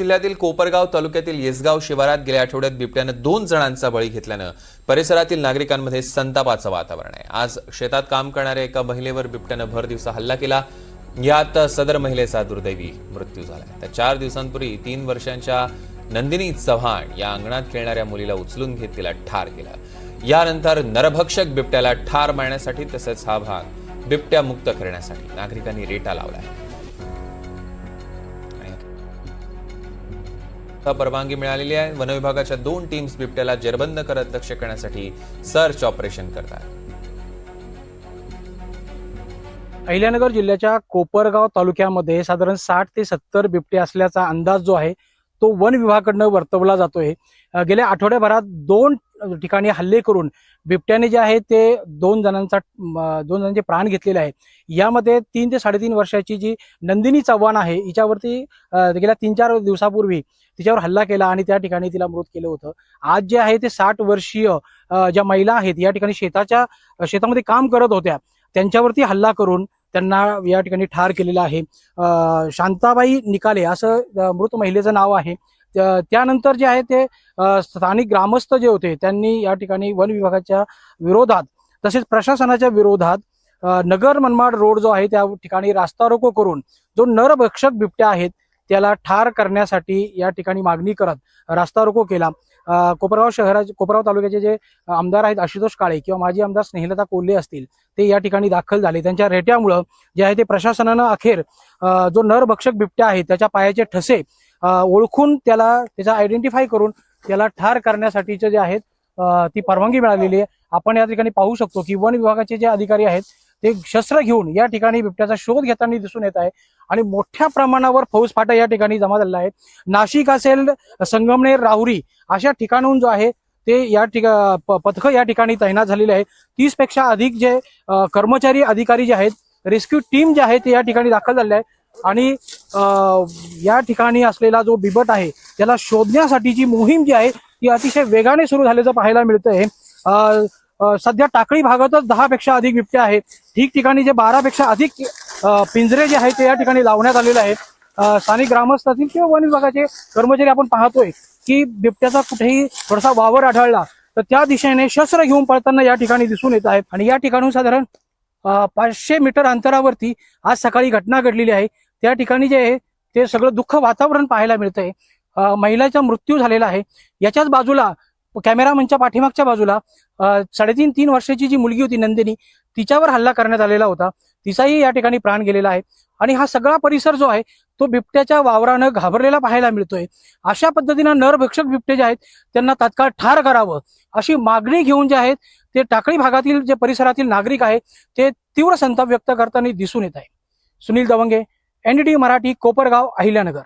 जिल्ह्यातील कोपरगाव तालुक्यातील येसगाव शिवारात गेल्या आठवड्यात बिबट्यानं दोन जणांचा बळी घेतल्यानं परिसरातील नागरिकांमध्ये संतापाचं वातावरण आहे. आज शेतात काम करणाऱ्या एका महिलेवर बिबट्यानं भर दिवसा हल्ला केला. यात सदर महिलेचा दुर्दैवी मृत्यू झाला तर चार दिवसांपूर्वी तीन वर्षांच्या नंदिनी चव्हाण या अंगणात खेळणाऱ्या मुलीला उचलून घेत तिला ठार केलं. यानंतर नरभक्षक बिबट्याला ठार मारण्यासाठी तसंच हा भाग बिबट्या मुक्त करण्यासाठी नागरिकांनी रेटा लावला परवानगी मिळालेली आहे. वनविभागाच्या दोन टीम्स बिबट्याला जेरबंद करत लक्ष करण्यासाठी सर्च ऑपरेशन करतात. अहिल्यानगर जिल्ह्याच्या कोपरगाव तालुक्यामध्ये साधारण साठ ते सत्तर बिबटे असल्याचा अंदाज जो आहे तो वन विभागाकडनं वर्तवला जातोय. गेल्या आठवड्याभरात दोन ठिकाणी हल्ले करून बिबट्याने जे आहे ते दोन जणांचा दोन जणांचे प्राण घेतलेले आहे यामध्ये तीन ते साडेतीन वर्षाची जी नंदिनी चव्हाण आहे हिच्यावरती गेल्या तीन चार दिवसापूर्वी तिच्यावर हल्ला केला आणि त्या ठिकाणी तिला मृत केलं होतं. आज जे आहे ते साठ वर्षीय ज्या महिला आहेत या ठिकाणी शेताच्या शेतामध्ये काम करत होत्या त्यांच्यावरती हल्ला करून त्यांना या ठिकाणी ठार केलेलं आहे. शांताबाई निकाले असं मृत महिलेचं नाव आहे. त्यानंतर जे आहे ते स्थानिक ग्रामस्थ जे होते त्यांनी या ठिकाणी वन विभागाच्या विरोधात तसेच प्रशासनाच्या विरोधात नगर मनमाड रोड जो आहे त्या ठिकाणी रास्ता रोको करून जो नरभक्षक बिबट्या आहेत त्याला ठार करण्यासाठी या ठिकाणी मागणी करत रास्ता रोको केला. कोपरगाव शहराचे कोपरगाव तालुक्याचे जे आमदार आहेत आशुतोष काळे किंवा माजी आमदार स्नेहलता कोल्हे असतील ते या ठिकाणी दाखल झाले. त्यांच्या रेट्यामुळं जे आहे ते प्रशासनानं अखेर जो नरभक्षक बिबट्या आहे त्याच्या पायाचे ठसे ओळखून त्याला त्याचा आयडेंटिफाय करून त्याला ठार करण्यासाठीचे जे आहेत ती परवानगी मिळालेली आहे. आपण या ठिकाणी पाहू शकतो की वन विभागाचे जे अधिकारी आहेत ते शस्त्र घेऊन या ठिकाणी बिबट्याचा शोध घेताना दिसून येत आहे. आणि मोठ्या प्रमाणावर फौजफाटा या ठिकाणी जमा झालेला आहे. नाशिक असेल संगमनेर राहुरी अशा ठिकाणून जो आहे ते या ठिका प- पथक या ठिकाणी तैनात झालेले आहे. तीसपेक्षा अधिक जे कर्मचारी अधिकारी जे आहेत रेस्क्यू टीम जे आहे ते या ठिकाणी दाखल झालेले आहे. आणि या ठिकाणी असलेला जो बिबट आहे त्याला शोधण्यासाठीची मोहीम जी आहे ती अतिशय वेगाने सुरू झाल्याचं पाहायला मिळतंय. सध्या टाकळी भागातच दहा पेक्षा अधिक बिबट्या आहेत ठिकठिकाणी जे बारापेक्षा अधिक पिंजरे जे आहेत ते या ठिकाणी लावण्यात आलेले आहेत. स्थानिक ग्रामस्थ असतील किंवा वन विभागाचे कर्मचारी आपण पाहतोय की बिबट्याचा कुठेही थोडासा वावर आढळला तर त्या दिशेने शस्त्र घेऊन पळताना या ठिकाणी दिसून येत आहे. आणि या ठिकाणून साधारण पाचशे मीटर अंतरावरती आज सकाळी घटना घडलेली आहे. त्या ठिकाणी जे आहे ते सगळं दुःख वातावरण पाहायला मिळतंय. महिलाचा मृत्यू झालेला आहे. याच्याच बाजूला कॅमेरामनच्या पाठीमागच्या बाजूला साडेतीन तीन वर्षाची जी मुलगी होती नंदिनी तिच्यावर हल्ला करण्यात आलेला होता. तिचाही या ठिकाणी प्राण गेलेला आहे. आणि हा सगळा परिसर जो आहे तो बिबट्याच्या वावरानं घाबरलेला पाहायला मिळतोय. अशा पद्धतीनं नरभक्षक बिबटे जे आहेत त्यांना तात्काळ ठार करावं. अशी मागणी घेऊन जे आहेत ते टाकळी भागातील जे परिसरातील नागरिक आहेत ते तीव्र संताप व्यक्त करताना दिसून येत आहे. सुनील दवंगे एनडीटी मराठी कोपरगाव अहिल्यानगर.